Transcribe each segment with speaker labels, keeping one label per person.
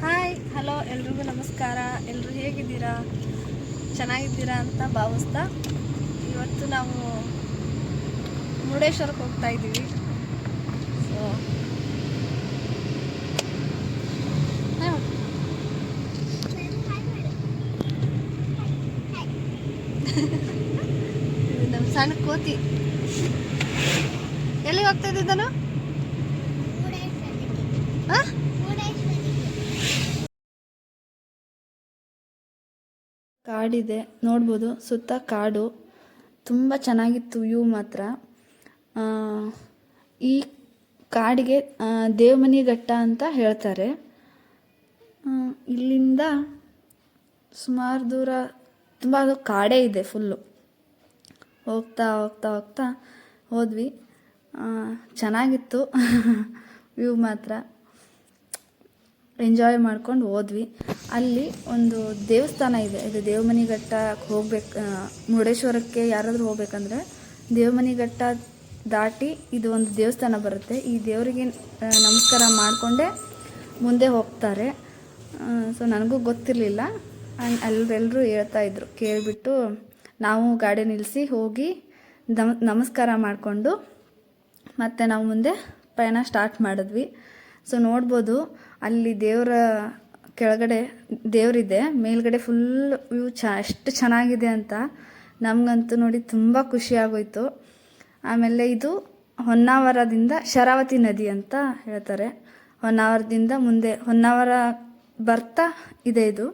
Speaker 1: Hi hello ಎಲ್ರಿಗೂ ನಮಸ್ಕಾರ. ಎಲ್ಲರೂ ಹೇಗಿದ್ದೀರಾ? ಚೆನ್ನಾಗಿದ್ದೀರಾ ಅಂತ ಭಾವಿಸ್ತಾ ಇವತ್ತು ನಾವು ಮುರುಡೇಶ್ವರಕ್ಕೆ ಹೋಗ್ತಾ ಇದ್ದೀವಿ. ಸೊ ನಮ್ಮ ಸಣ್ಣ ಕೋತಿ. ಎಲ್ಲಿಗೆ ಹೋಗ್ತಾ ಇದ್ದಿದ್ದಾನು ಹಾಂ? ಕಾಡಿದೆ, ನೋಡ್ಬೋದು, ಸುತ್ತ ಕಾಡು. ತುಂಬ ಚೆನ್ನಾಗಿತ್ತು ವ್ಯೂ ಮಾತ್ರ. ಈ ಕಾಡಿಗೆ ದೇವಮನಿ ಘಟ್ಟ ಅಂತ ಹೇಳ್ತಾರೆ. ಇಲ್ಲಿಂದ ಸುಮಾರು ದೂರ, ತುಂಬ ಕಾಡೇ ಇದೆ ಫುಲ್ಲು ಹೋಗ್ತಾ ಹೋಗ್ತಾ ಹೋಗ್ತಾ ಹೋದ್ವಿ. ಚೆನ್ನಾಗಿತ್ತು. ವ್ಯೂ ಮಾತ್ರ. ಎಂಜಾಯ್ ಮಾಡ್ಕೊಂಡು ಹೋದ್ವಿ. ಅಲ್ಲಿ ಒಂದು ದೇವಸ್ಥಾನ ಇದೆ. ಇದು ದೇವಮನಿ ಘಟ್ಟ ಹೋಗ್ಬೇಕು ಮುರುಡೇಶ್ವರಕ್ಕೆ ಯಾರಾದರೂ ಹೋಗ್ಬೇಕಂದ್ರೆ ದೇವಮನಿ ಘಟ್ಟ ದಾಟಿ ಇದು ಒಂದು ದೇವಸ್ಥಾನ ಬರುತ್ತೆ. ಈ ದೇವರಿಗೆ ನಮಸ್ಕಾರ ಮಾಡಿಕೊಂಡೇ ಮುಂದೆ ಹೋಗ್ತಾರೆ. ಸೊ ನನಗೂ ಗೊತ್ತಿರಲಿಲ್ಲ. ಎಲ್ಲರೂ ಹೇಳ್ತಾ ಇದ್ರು. ಕೇಳಿಬಿಟ್ಟು ನಾವು ಗಾಡಿ ನಿಲ್ಲಿಸಿ ಹೋಗಿ ನಮ, ನಮಸ್ಕಾರ ಮಾಡಿಕೊಂಡು ಮತ್ತು ನಾವು ಮುಂದೆ ಪಯಣ ಸ್ಟಾರ್ಟ್ ಮಾಡಿದ್ವಿ. ಸೊ ನೋಡ್ಬೋದು ಅಲ್ಲಿ ದೇವರ ಕೆಳಗಡೆ ದೇವರಿದೆ. ಮೇಲ್ಗಡೆ ಫುಲ್ ವ್ಯೂ ಚ ಎಷ್ಟು ಚೆನ್ನಾಗಿದೆ ಅಂತ ನಮಗಂತೂ ನೋಡಿ ತುಂಬ ಖುಷಿ ಆಗೋಯ್ತು. ಆಮೇಲೆ ಇದು ಹೊನ್ನಾವರದಿಂದ ಶರಾವತಿ ನದಿ ಅಂತ ಹೇಳ್ತಾರೆ. ಹೊನ್ನಾವರದಿಂದ ಮುಂದೆ ಹೊನ್ನಾವರ ಬರ್ತಾ ಇದೆ ಇದು.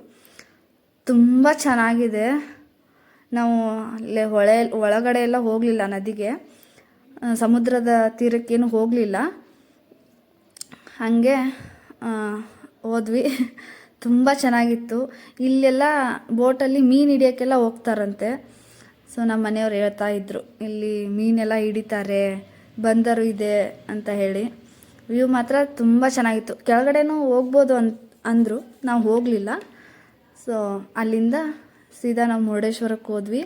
Speaker 1: ತುಂಬ ಚೆನ್ನಾಗಿದೆ. ನಾವು ಅಲ್ಲೇ ಹೊಳೆ ಒಳಗಡೆ ಎಲ್ಲ ಹೋಗಲಿಲ್ಲ ನದಿಗೆ. ಸಮುದ್ರದ ತೀರಕ್ಕೇನು ಹೋಗಲಿಲ್ಲ. ಹಾಗೆ ಹೋದ್ವಿ. ತುಂಬ ಚೆನ್ನಾಗಿತ್ತು. ಇಲ್ಲೆಲ್ಲ ಬೋಟಲ್ಲಿ ಮೀನು ಹಿಡಿಯೋಕ್ಕೆಲ್ಲ ಹೋಗ್ತಾರಂತೆ. ಸೊ ನಮ್ಮ ಮನೆಯವ್ರು ಹೇಳ್ತಾ ಇದ್ರು, ಇಲ್ಲಿ ಮೀನೆಲ್ಲ ಹಿಡಿತಾರೆ, ಬಂದರು ಇದೆ ಅಂತ ಹೇಳಿ. ವ್ಯೂ ಮಾತ್ರ ತುಂಬ ಚೆನ್ನಾಗಿತ್ತು. ಕೆಳಗಡೆನೂ ಹೋಗ್ಬೋದು ಅಂತ ಅಂದರು, ನಾವು ಹೋಗಲಿಲ್ಲ. ಸೊ ಅಲ್ಲಿಂದ ಸೀದಾ ನಾವು ಮುರುಡೇಶ್ವರಕ್ಕೆ ಹೋದ್ವಿ.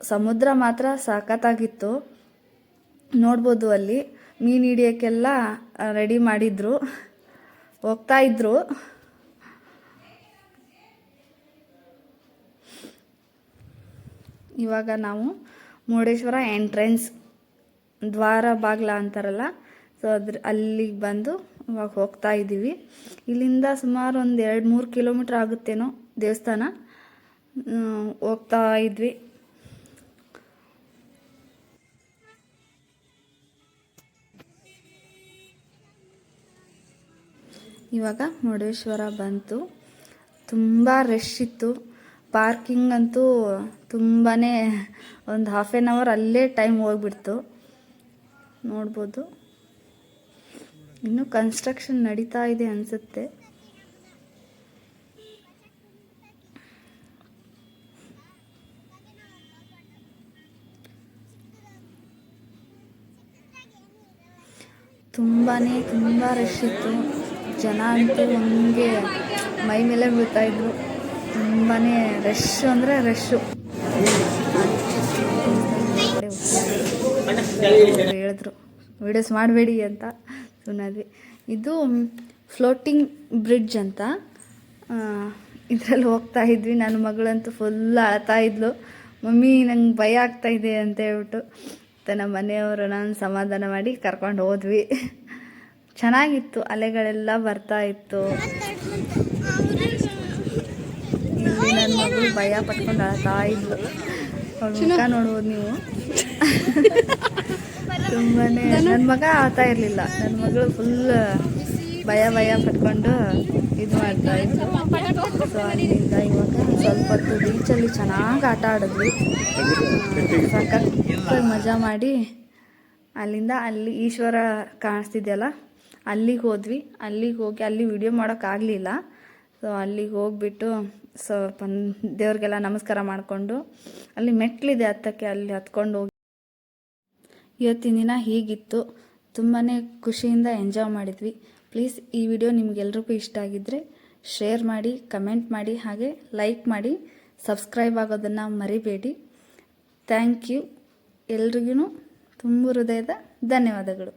Speaker 1: ಸಮುದ್ರ ಮಾತ್ರ ಸಖತ್ತಾಗಿತ್ತು ನೋಡ್ಬೋದು ಅಲ್ಲಿ. ಮೀನು ಹಿಡಿಯೋಕ್ಕೆಲ್ಲ ರೆಡಿ ಮಾಡಿದ್ರು. ಹೋಗ್ತಾ ಇದ್ರು. ಇವಾಗ ನಾವು ಮುರುಡೇಶ್ವರ ಎಂಟ್ರೆನ್ಸ್ ದ್ವಾರ ಬಾಗ್ಲ ಅಂತಾರಲ್ಲ ಸೊ ಅದ್ರ, ಅಲ್ಲಿಗೆ ಬಂದು ಇವಾಗ ಹೋಗ್ತಾ ಇದ್ದೀವಿ ಇಲ್ಲಿಂದ ಸುಮಾರು ಒಂದು ಎರಡು ಮೂರು ಕಿಲೋಮೀಟ್ರ್ ಆಗುತ್ತೇನೋ ದೇವಸ್ಥಾನ. ಹೋಗ್ತಾ ಇದ್ವಿ. ಇವಾಗ ಮುರುಡೇಶ್ವರ ಬಂತು. ತುಂಬ ರಶ್ ಇತ್ತು. ಪಾರ್ಕಿಂಗ್ ಅಂತೂ ತುಂಬಾ ಒಂದು ಹಾಫ್ ಆನ್ ಅವರ್ ಅಲ್ಲೇ ಟೈಮ್ ಹೋಗ್ಬಿಡ್ತು. ನೋಡ್ಬೋದು. ಇನ್ನೂ ಕನ್ಸ್ಟ್ರಕ್ಷನ್ ನಡೀತಾ ಇದೆ ಅನಿಸುತ್ತೆ. ತುಂಬಾ ತುಂಬ ರಶ್ ಇತ್ತು. ಜನ ಅಂತೂ ಹಂಗೆ ಮೈ ಮೇಲೆ ಬೀಳ್ತಾ ಇದ್ರು. ತುಂಬಾ ರಶ್ ಅಂದರೆ ರಶ್ಶು ಹೇಳಿದ್ರು. ವೀಡಿಯೋಸ್ ಮಾಡಬೇಡಿ ಅಂತ ಸುಮ್ಮನಾದ್ವಿ ಇದು ಫ್ಲೋಟಿಂಗ್ ಬ್ರಿಡ್ಜ್ ಅಂತ. ಇದರಲ್ಲಿ ಹೋಗ್ತಾ ಇದ್ವಿ. ನನ್ನ ಮಗಳಂತೂ ಫುಲ್ ಅಳ್ತಾ ಇದ್ಲು. ಮಮ್ಮಿ ನಂಗೆ ಭಯ ಆಗ್ತಾ ಇದೆ ಅಂತ ಹೇಳ್ಬಿಟ್ಟು ತನ್ನ ನಮ್ಮ ಮನೆಯವರು ನಾನು ಸಮಾಧಾನ ಮಾಡಿ ಕರ್ಕೊಂಡು ಹೋದ್ವಿ. ಚೆನ್ನಾಗಿತ್ತು, ಅಲೆಗಳೆಲ್ಲ ಬರ್ತಾ ಇತ್ತು. ಇಲ್ಲಿ ನನ್ನ ಮಗಳು ಭಯ ಪಟ್ಕೊಂಡು ಅಳ್ತಾ ಇದ್ಲು. ಅವ್ರ ಮುಖ ನೋಡ್ಬೋದು ನೀವು. ತುಂಬಾ ನನ್ನ ಮಗ ಆತಾ ಇರಲಿಲ್ಲ. ನನ್ನ ಮಗಳು ಫುಲ್ ಭಯ ಭಯ ಪಟ್ಕೊಂಡು ಇದು ಮಾಡ್ತಾ ಇದ್ಲು. ಸೊ ಅಲ್ಲಿಂದ ಇವಾಗ ಸ್ವಲ್ಪ ಹೊತ್ತು ಬೀಚಲ್ಲಿ ಚೆನ್ನಾಗಿ ಆಟ ಆಡಿದ್ವಿ. ಸಖತ್ತಾಗಿ ಮಜಾ ಮಾಡಿ. ಅಲ್ಲಿಂದ ಅಲ್ಲಿ ಈಶ್ವರ ಕಾಣಿಸ್ತಿದೆಯಲ್ಲ? ಅಲ್ಲಿಗೆ ಹೋದ್ವಿ. ಅಲ್ಲಿಗೆ ಹೋಗಿ ಅಲ್ಲಿ ವಿಡಿಯೋ ಮಾಡೋಕ್ಕಾಗಲಿಲ್ಲ ಸೊ ಅಲ್ಲಿಗೆ ಹೋಗ್ಬಿಟ್ಟು ಸ್ವಲ್ಪ ದೇವ್ರಿಗೆಲ್ಲ ನಮಸ್ಕಾರ ಮಾಡಿಕೊಂಡು ಅಲ್ಲಿ ಮೆಟ್ಲಿದೆ ಹತ್ತಕ್ಕೆ, ಅಲ್ಲಿ ಹತ್ಕೊಂಡು ಹೋಗಿ. ಇವತ್ತಿನ ದಿನ ಹೀಗಿತ್ತು. ತುಂಬಾ ಖುಷಿಯಿಂದ ಎಂಜಾಯ್ ಮಾಡಿದ್ವಿ. ಪ್ಲೀಸ್ ಈ ವಿಡಿಯೋ ನಿಮಗೆಲ್ರಿಗೂ ಇಷ್ಟ ಆಗಿದ್ದರೆ ಶೇರ್ ಮಾಡಿ ಕಮೆಂಟ್ ಮಾಡಿ, ಹಾಗೆ ಲೈಕ್ ಮಾಡಿ ಸಬ್ಸ್ಕ್ರೈಬ್ ಆಗೋದನ್ನು ಮರಿಬೇಡಿ. ಥ್ಯಾಂಕ್ ಯು ಎಲ್ರಿಗೂ ತುಂಬ ಹೃದಯದ ಧನ್ಯವಾದಗಳು.